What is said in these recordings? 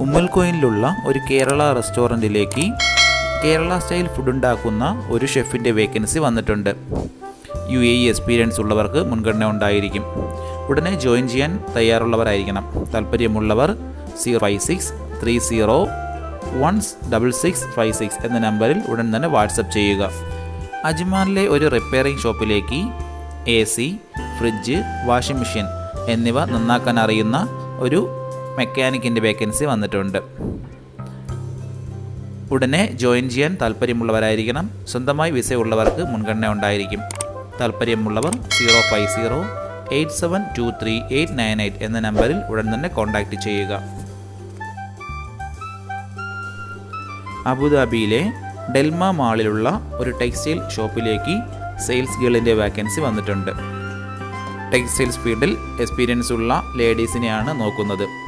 ഉമ്മൽകോയിലുള്ള ഒരു കേരള റെസ്റ്റോറന്റിലേക്ക് Kerala style food ഉണ്ടാക്കുന്ന ഒരു ഷെഫിന്റെ വേക്കൻസി വന്നിട്ടുണ്ട്. യു എ ഇ എക്സ്പീരിയൻസ് ഉള്ളവർക്ക് മുൻഗണന ഉണ്ടായിരിക്കും. ഉടനെ ജോയിൻ ചെയ്യാൻ തയ്യാറുള്ളവരായിരിക്കണം. താല്പര്യമുള്ളവർ zero five six three zero one double six five six എന്ന നമ്പറിൽ ഉടൻ തന്നെ വാട്സപ്പ് ചെയ്യുക. അജ്മാനിലെ ഒരു റിപ്പയറിംഗ് ഷോപ്പിലേക്ക് A C fridge washing machine എന്നിവ നന്നാക്കാൻ അറിയുന്ന ഒരു മെക്കാനിക്കിന്റെ വേക്കൻസി വന്നിട്ടുണ്ട്. ഉടനെ ജോയിൻ ചെയ്യാൻ താല്പര്യമുള്ളവരായിരിക്കണം. സ്വന്തമായി വിസ ഉള്ളവർക്ക് മുൻഗണന ഉണ്ടായിരിക്കും. താല്പര്യമുള്ളവർ zero five zero eight seven two three eight nine eight എന്ന നമ്പറിൽ ഉടൻ തന്നെ കോൺടാക്റ്റ് ചെയ്യുക. അബുദാബിയിലെ ഡെൽമ മാളിലുള്ള ഒരു ടെക്സ്റ്റൈൽ ഷോപ്പിലേക്ക് സെയിൽസ് ഗേളിന്റെ വാക്കൻസി വന്നിട്ടുണ്ട്. ടെക്സ്റ്റൈൽസ് ഫീൽഡിൽ എക്സ്പീരിയൻസ് ഉള്ള ലേഡീസിനെയാണ് നോക്കുന്നത്.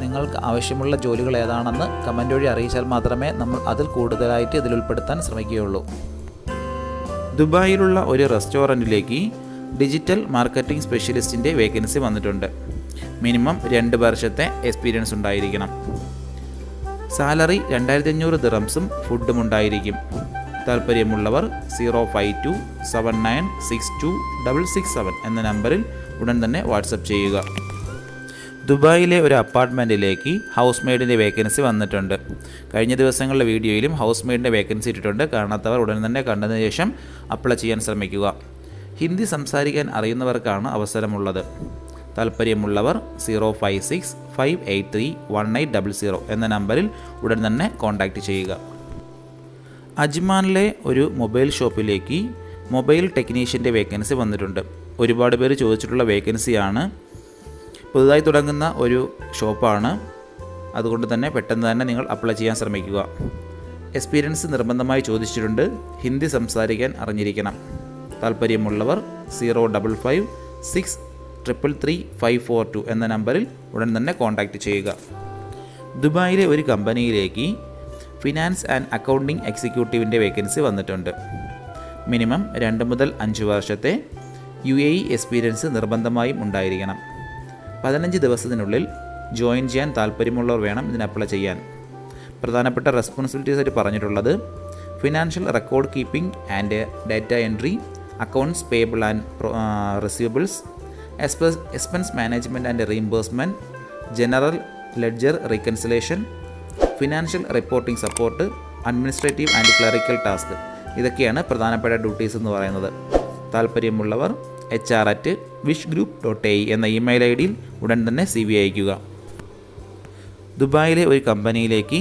നിങ്ങൾക്ക് ആവശ്യമുള്ള ജോലികൾ ഏതാണെന്ന് കമന്റ് വഴി അറിയിച്ചാൽ മാത്രമേ നമ്മൾ അതിൽ കൂടുതലായിട്ട് ഇതിൽ ഉൾപ്പെടുത്താൻ ശ്രമിക്കുകയുള്ളൂ. ദുബായിലുള്ള ഒരു റെസ്റ്റോറന്റിലേക്ക് ഡിജിറ്റൽ മാർക്കറ്റിംഗ് സ്പെഷ്യലിസ്റ്റിന്റെ വേക്കൻസി വന്നിട്ടുണ്ട്. മിനിമം രണ്ട് വർഷത്തെ എക്സ്പീരിയൻസ് ഉണ്ടായിരിക്കണം. സാലറി രണ്ടായിരത്തി അഞ്ഞൂറ് ദിറംസും ഫുഡും ഉണ്ടായിരിക്കും. താല്പര്യമുള്ളവർ zero five two seven nine six two double six seven എന്ന നമ്പറിൽ ഉടൻ തന്നെ വാട്സപ്പ് ചെയ്യുക. ദുബായിലെ ഒരു അപ്പാർട്ട്മെന്റിലേക്ക് ഹൗസ് മെയ്ഡിന്റെ വേക്കൻസി വന്നിട്ടുണ്ട്. കഴിഞ്ഞ ദിവസങ്ങളിലെ വീഡിയോയിലും ഹൗസ് മെയ്ഡിന്റെ വേക്കൻസി ഇട്ടിട്ടുണ്ട്. കാണാത്തവർ ഉടൻ തന്നെ കണ്ടതിന് ശേഷം അപ്ലൈ ചെയ്യാൻ ശ്രമിക്കുക. ഹിന്ദി സംസാരിക്കാൻ അറിയുന്നവർക്കാണ് അവസരമുള്ളത്. താല്പര്യമുള്ളവർ zero five six five eight three one eight double zero എന്ന നമ്പറിൽ ഉടൻ തന്നെ കോൺടാക്റ്റ് ചെയ്യുക. അജ്മാനിലെ ഒരു മൊബൈൽ ഷോപ്പിലേക്ക് മൊബൈൽ ടെക്നീഷ്യന്റെ വേക്കൻസി വന്നിട്ടുണ്ട്. ഒരുപാട് പേര് ചോദിച്ചിട്ടുള്ള വേക്കൻസിയാണ് പുതുതായി തുടങ്ങുന്ന ഒരു ഷോപ്പാണ്. അതുകൊണ്ട് തന്നെ പെട്ടെന്ന് തന്നെ നിങ്ങൾ അപ്ലൈ ചെയ്യാൻ ശ്രമിക്കുക. എക്സ്പീരിയൻസ് നിർബന്ധമായി ചോദിച്ചിട്ടുണ്ട്. ഹിന്ദി സംസാരിക്കാൻ അറിഞ്ഞിരിക്കണം. താല്പര്യമുള്ളവർ zero double five six triple three five four two എന്ന നമ്പറിൽ ഉടൻ തന്നെ കോൺടാക്റ്റ് ചെയ്യുക. ദുബായിലെ ഒരു കമ്പനിയിലേക്ക് ഫിനാൻസ് ആൻഡ് അക്കൗണ്ടിംഗ് എക്സിക്യൂട്ടീവിന്റെ വേക്കൻസി വന്നിട്ടുണ്ട്. മിനിമം രണ്ട് മുതൽ അഞ്ച് വർഷത്തെ യു എ ഇ എക്സ്പീരിയൻസ് നിർബന്ധമായും ഉണ്ടായിരിക്കണം. പതിനഞ്ച് ദിവസത്തിനുള്ളിൽ ജോയിൻ ചെയ്യാൻ താല്പര്യമുള്ളവർ വേണം ഇതിന് അപ്ലൈ ചെയ്യാൻ. പ്രധാനപ്പെട്ട റെസ്പോൺസിബിലിറ്റീസ് ആയിട്ട് പറഞ്ഞിട്ടുള്ളത് financial record keeping and data entry accounts payable and receivables expense management and reimbursement general ledger reconciliation financial reporting support administrative and clerical task ഇതൊക്കെയാണ് പ്രധാനപ്പെട്ട ഡ്യൂട്ടീസ് എന്ന് പറയുന്നത്. താല്പര്യമുള്ളവർ H R at wish group dot A എന്ന email I ഡിയിൽ ഉടൻ തന്നെ C V അയക്കുക ദുബായിലെ ഒരു കമ്പനിയിലേക്ക്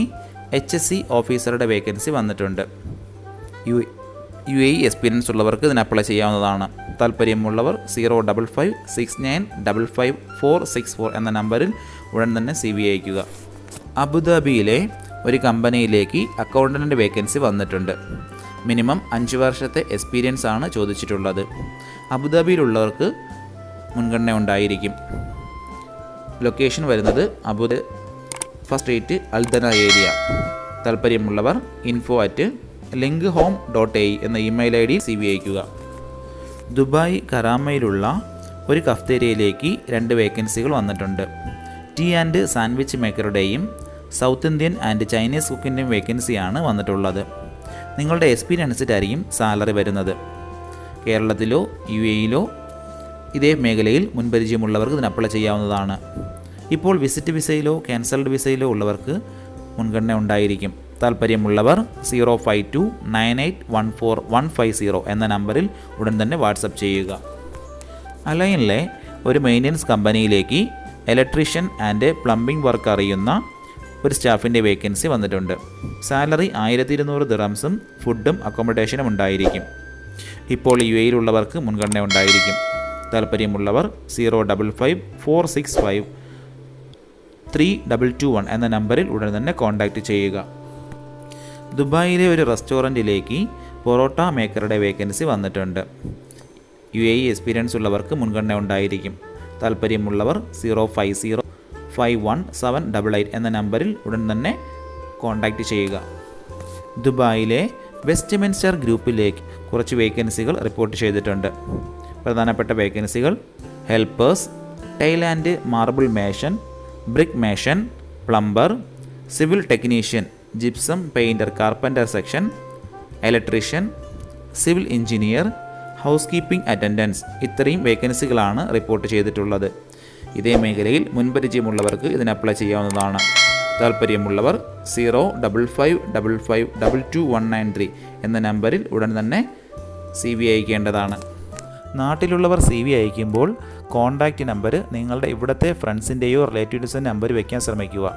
എച്ച് എസ് സി ഓഫീസറുടെ വേക്കൻസി വന്നിട്ടുണ്ട്. യു യു എ എക്സ്പീരിയൻസ് ഉള്ളവർക്ക് ഇതിന് അപ്ലൈ ചെയ്യാവുന്നതാണ്. താല്പര്യമുള്ളവർ zero double five six nine double five four six four എന്ന നമ്പറിൽ ഉടൻ തന്നെ സി വി അയക്കുക അബുദാബിയിലെ ഒരു കമ്പനിയിലേക്ക് അക്കൗണ്ടന്റിന്റെ വേക്കൻസി വന്നിട്ടുണ്ട്. മിനിമം അഞ്ച് വർഷത്തെ എക്സ്പീരിയൻസ് ആണ് ചോദിച്ചിട്ടുള്ളത്. അബുദാബിയിലുള്ളവർക്ക് മുൻഗണന ഉണ്ടായിരിക്കും. ലൊക്കേഷൻ വരുന്നത് അബുദ് first rate Al Dana area താല്പര്യമുള്ളവർ info at link home dot A എന്ന ഇമെയിൽ ഐ ഡി അയക്കുക ദുബായ് കറാമയിലുള്ള ഒരു കഫ്തേരിയയിലേക്ക് രണ്ട് വേക്കൻസികൾ വന്നിട്ടുണ്ട്. ടീ ആൻഡ് സാൻഡ്വിച്ച് മേക്കറുടെയും സൗത്ത് ഇന്ത്യൻ ആൻഡ് ചൈനീസ് കുക്കിന്റെയും വേക്കൻസിയാണ് വന്നിട്ടുള്ളത്. നിങ്ങളുടെ എക്സ്പീരിയൻസ് അനുസരിച്ചായിരിക്കും സാലറി വരുന്നത്. കേരളത്തിലോ യു എയിലോ ഇതേ മേഖലയിൽ മുൻപരിചയമുള്ളവർക്ക് ഇതിന് അപ്ലൈ ചെയ്യാവുന്നതാണ്. ഇപ്പോൾ വിസിറ്റ് വിസയിലോ ക്യാൻസൽഡ് വിസയിലോ ഉള്ളവർക്ക് മുൻഗണന ഉണ്ടായിരിക്കും. താല്പര്യമുള്ളവർ zero five two nine eight one four one five zero എന്ന നമ്പറിൽ ഉടൻ തന്നെ വാട്സപ്പ് ചെയ്യുക. അലൈനിലെ ഒരു മെയിന്റനൻസ് കമ്പനിയിലേക്ക് ഇലക്ട്രീഷ്യൻ ആൻഡ് പ്ലംബിംഗ് വർക്ക് അറിയുന്ന ഒരു സ്റ്റാഫിന്റെ വേക്കൻസി വന്നിട്ടുണ്ട്. സാലറി ആയിരത്തി ഇരുന്നൂറ് ദിറംസും ഫുഡും അക്കോമഡേഷനും ഉണ്ടായിരിക്കും. ഇപ്പോൾ യു എയിലുള്ളവർക്ക് മുൻഗണന ഉണ്ടായിരിക്കും. താല്പര്യമുള്ളവർ zero double five four six five three double two one എന്ന നമ്പറിൽ ഉടൻ തന്നെ കോൺടാക്റ്റ് ചെയ്യുക. ദുബായിലെ ഒരു റെസ്റ്റോറന്റിലേക്ക് പൊറോട്ട മേക്കറുടെ വേക്കൻസി വന്നിട്ടുണ്ട്. യു എ എക്സ്പീരിയൻസ് ഉള്ളവർക്ക് മുൻഗണന ഉണ്ടായിരിക്കും. താല്പര്യമുള്ളവർ zero five zero five one seven double eight എന്ന നമ്പറിൽ ഉടൻ തന്നെ കോൺടാക്റ്റ് ചെയ്യുക. ദുബായിലെ വെസ്റ്റ്മിൻസ്റ്റർ ഗ്രൂപ്പിലേക്ക് കുറച്ച് വേക്കൻസികൾ റിപ്പോർട്ട് ചെയ്തിട്ടുണ്ട്. പ്രധാനപ്പെട്ട വേക്കൻസികൾ helpers tile and marble mason brick mason plumber civil technician gypsum painter carpenter section electrician civil engineer housekeeping attendance ഇത്രയും വേക്കൻസികളാണ് റിപ്പോർട്ട് ചെയ്തിട്ടുള്ളത്. ഇതേ മേഖലയിൽ മുൻപരിചയമുള്ളവർക്ക് ഇതിന് അപ്ലൈ ചെയ്യാവുന്നതാണ്. താല്പര്യമുള്ളവർ zero double five double five double two one nine three എന്ന നമ്പറിൽ ഉടൻ തന്നെ സി വി അയക്കേണ്ടതാണ് നാട്ടിലുള്ളവർ സി വി അയക്കുമ്പോൾ കോൺടാക്റ്റ് നമ്പർ നിങ്ങളുടെ ഇവിടുത്തെ ഫ്രണ്ട്സിന്റെയോ റിലേറ്റീവ്സിന്റെ നമ്പർ വയ്ക്കാൻ ശ്രമിക്കുക.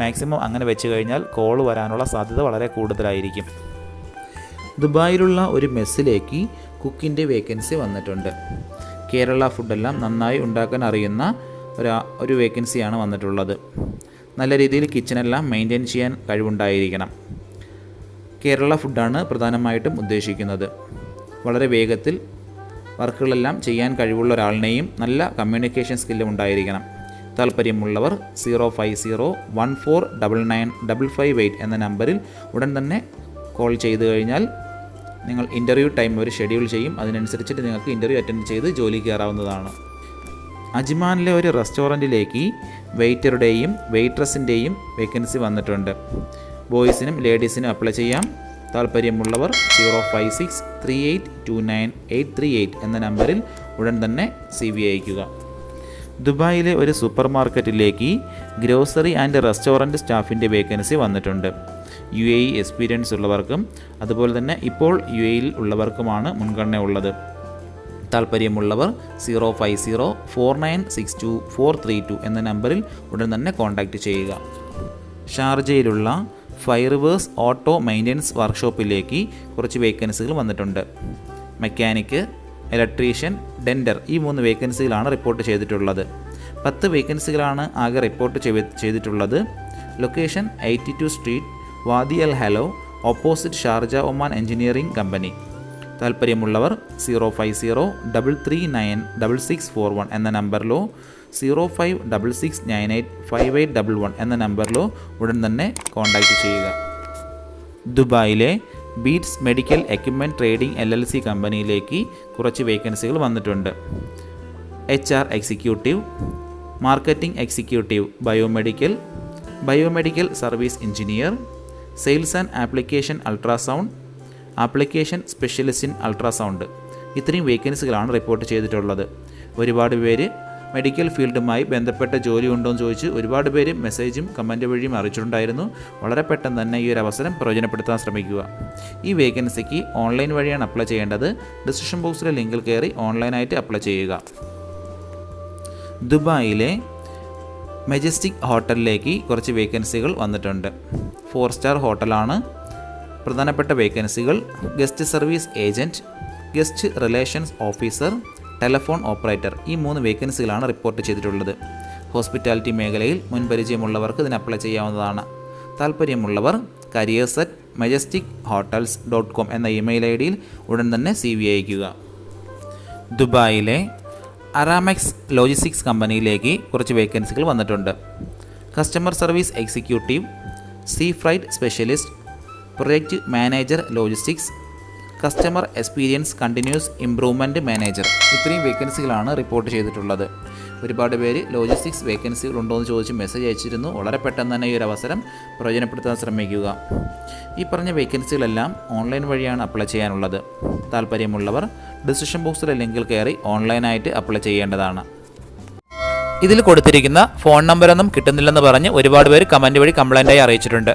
മാക്സിമം അങ്ങനെ വെച്ച് കഴിഞ്ഞാൽ കോൾ വരാനുള്ള സാധ്യത വളരെ കൂടുതലായിരിക്കും. ദുബായിലുള്ള ഒരു മെസ്സിലേക്ക് കുക്കിന്റെ വേക്കൻസി വന്നിട്ടുണ്ട്. കേരള ഫുഡെല്ലാം നന്നായി ഉണ്ടാക്കാൻ അറിയുന്ന ഒരു ഒരു വേക്കൻസിയാണ് വന്നിട്ടുള്ളത്. നല്ല രീതിയിൽ കിച്ചണെല്ലാം മെയിന്റെയിൻ ചെയ്യാൻ കഴിവുണ്ടായിരിക്കണം. കേരള ഫുഡാണ് പ്രധാനമായിട്ടും ഉദ്ദേശിക്കുന്നത്. വളരെ വേഗത്തിൽ വർക്കുകളെല്ലാം ചെയ്യാൻ കഴിവുള്ള ഒരാളിനെയും നല്ല കമ്മ്യൂണിക്കേഷൻ സ്കില്ലും ഉണ്ടായിരിക്കണം. താല്പര്യമുള്ളവർ zero five zero one four double nine double five eight എന്ന നമ്പറിൽ ഉടൻ തന്നെ കോൾ ചെയ്തു കഴിഞ്ഞാൽ നിങ്ങൾ ഇന്റർവ്യൂ ടൈം ഒരു ഷെഡ്യൂൾ ചെയ്യും. അതിനനുസരിച്ചിട്ട് നിങ്ങൾക്ക് ഇന്റർവ്യൂ അറ്റൻഡ് ചെയ്ത് ജോലി കയറാവുന്നതാണ്. അജ്മാനിലെ ഒരു റെസ്റ്റോറന്റിലേക്ക് വെയിറ്ററുടെയും വെയിട്രസിന്റെയും വേക്കൻസി വന്നിട്ടുണ്ട്. ബോയ്സിനും ലേഡീസിനും അപ്ലൈ ചെയ്യാം. താല്പര്യമുള്ളവർ zero five six three eight two nine eight three eight എന്ന നമ്പറിൽ ഉടൻ തന്നെ സി വി അയക്കുക ദുബായിലെ ഒരു സൂപ്പർ മാർക്കറ്റിലേക്ക് ഗ്രോസറി ആൻഡ് റെസ്റ്റോറന്റ് സ്റ്റാഫിന്റെ വേക്കൻസി വന്നിട്ടുണ്ട്. യു എ എക്സ്പീരിയൻസ് ഉള്ളവർക്കും അതുപോലെ തന്നെ ഇപ്പോൾ യു എയിൽ ഉള്ളവർക്കുമാണ് മുൻഗണന ഉള്ളത്. താല്പര്യമുള്ളവർ zero five zero four nine six two four three two എന്ന നമ്പറിൽ ഉടൻ തന്നെ കോൺടാക്റ്റ് ചെയ്യുക. ഷാർജയിലുള്ള ഫയർവേഴ്സ് ഓട്ടോ മെയിന്റനൻസ് വർക്ക്ഷോപ്പിലേക്ക് കുറച്ച് വേക്കൻസികൾ വന്നിട്ടുണ്ട്. മെക്കാനിക്ക് ഇലക്ട്രീഷ്യൻ ഡെൻഡർ ഈ മൂന്ന് വേക്കൻസികളാണ് റിപ്പോർട്ട് ചെയ്തിട്ടുള്ളത്. പത്ത് വേക്കൻസികളാണ് ആകെ റിപ്പോർട്ട് ചെയ്തിട്ടുള്ളത്. Location eighty two street Wadi Al Helo opposite Sharjah Oman engineering company. താല്പര്യമുള്ളവർ zero five zero double three nine double six four one എന്ന നമ്പറിലോ zero five double six nine eight five eight double one എന്ന നമ്പറിലോ ഉടൻ തന്നെ contact ചെയ്യുക. ദുബായിലെ Beats medical equipment trading L L C കമ്പനിയിലേക്ക് കുറച്ച് വേക്കൻസികൾ വന്നിട്ടുണ്ട്. H R executive marketing executive biomedical biomedical service engineer sales and application ultrasound application specialist in ultrasound ഇത്രയും വേക്കൻസികളാണ് റിപ്പോർട്ട് ചെയ്തിട്ടുള്ളത്. ഒരുപാട് പേര് മെഡിക്കൽ ഫീൽഡുമായി ബന്ധപ്പെട്ട ജോലി ഉണ്ടോ എന്ന് ചോദിച്ച് ഒരുപാട് പേര് മെസ്സേജും കമന്റ് വഴിയും അറിയിച്ചിട്ടുണ്ടായിരുന്നു. വളരെ പെട്ടെന്ന് തന്നെ ഈ ഒരു അവസരം പ്രയോജനപ്പെടുത്താൻ ശ്രമിക്കുക. ഈ വേക്കൻസിക്ക് ഓൺലൈൻ വഴിയാണ് അപ്ലൈ ചെയ്യേണ്ടത്. ഡിസിഷൻ ബോക്സിലെ ലിങ്കിൽ കയറി ഓൺലൈനായിട്ട് അപ്ലൈ ചെയ്യുക. ദുബായിലെ മെജസ്റ്റിക് ഹോട്ടലിലേക്ക് കുറച്ച് വേക്കൻസികൾ വന്നിട്ടുണ്ട്. ഫോർ സ്റ്റാർ ഹോട്ടലാണ്. പ്രധാനപ്പെട്ട വേക്കൻസികൾ guest service agent guest relations officer telephone operator ഈ മൂന്ന് വേക്കൻസികളാണ് റിപ്പോർട്ട് ചെയ്തിട്ടുള്ളത്. ഹോസ്പിറ്റാലിറ്റി മേഖലയിൽ മുൻപരിചയമുള്ളവർക്ക് ഇതിന് അപ്ലൈ ചെയ്യാവുന്നതാണ്. താല്പര്യമുള്ളവർ careers at Majestic hotels dot com എന്ന ഇമെയിൽ ഐ ഡിയിൽ ഉടൻ തന്നെ സി വി അയക്കുക ദുബായിലെ അറാമെക്സ് ലോജിസ്റ്റിക്സ് കമ്പനിയിലേക്ക് കുറച്ച് വേക്കൻസികൾ വന്നിട്ടുണ്ട്. Customer service executive sea freight specialist project manager logistics customer experience continuous improvement manager ഇത്രയും വേക്കൻസികളാണ് റിപ്പോർട്ട് ചെയ്തിട്ടുള്ളത്. ഒരുപാട് പേര് ലോജിസ്റ്റിക്സ് വേക്കൻസികൾ ഉണ്ടോ എന്ന് ചോദിച്ച് മെസ്സേജ് അയച്ചിരുന്നു. വളരെ പെട്ടെന്ന് തന്നെ ഈ ഒരു അവസരം പ്രയോജനപ്പെടുത്താൻ ശ്രമിക്കുക. ഈ പറഞ്ഞ വേക്കൻസികളെല്ലാം ഓൺലൈൻ വഴിയാണ് അപ്ലൈ ചെയ്യാനുള്ളത്. താല്പര്യമുള്ളവർ ഡിസിഷൻ ബോക്സിലെ ലിങ്കിൽ കയറി ഓൺലൈനായിട്ട് അപ്ലൈ ചെയ്യേണ്ടതാണ്. ഇതിൽ കൊടുത്തിരിക്കുന്ന ഫോൺ നമ്പറൊന്നും കിട്ടുന്നില്ലെന്ന് പറഞ്ഞ് ഒരുപാട് പേര് കമന്റ് വഴി കംപ്ലൈന്റായി അറിയിച്ചിട്ടുണ്ട്.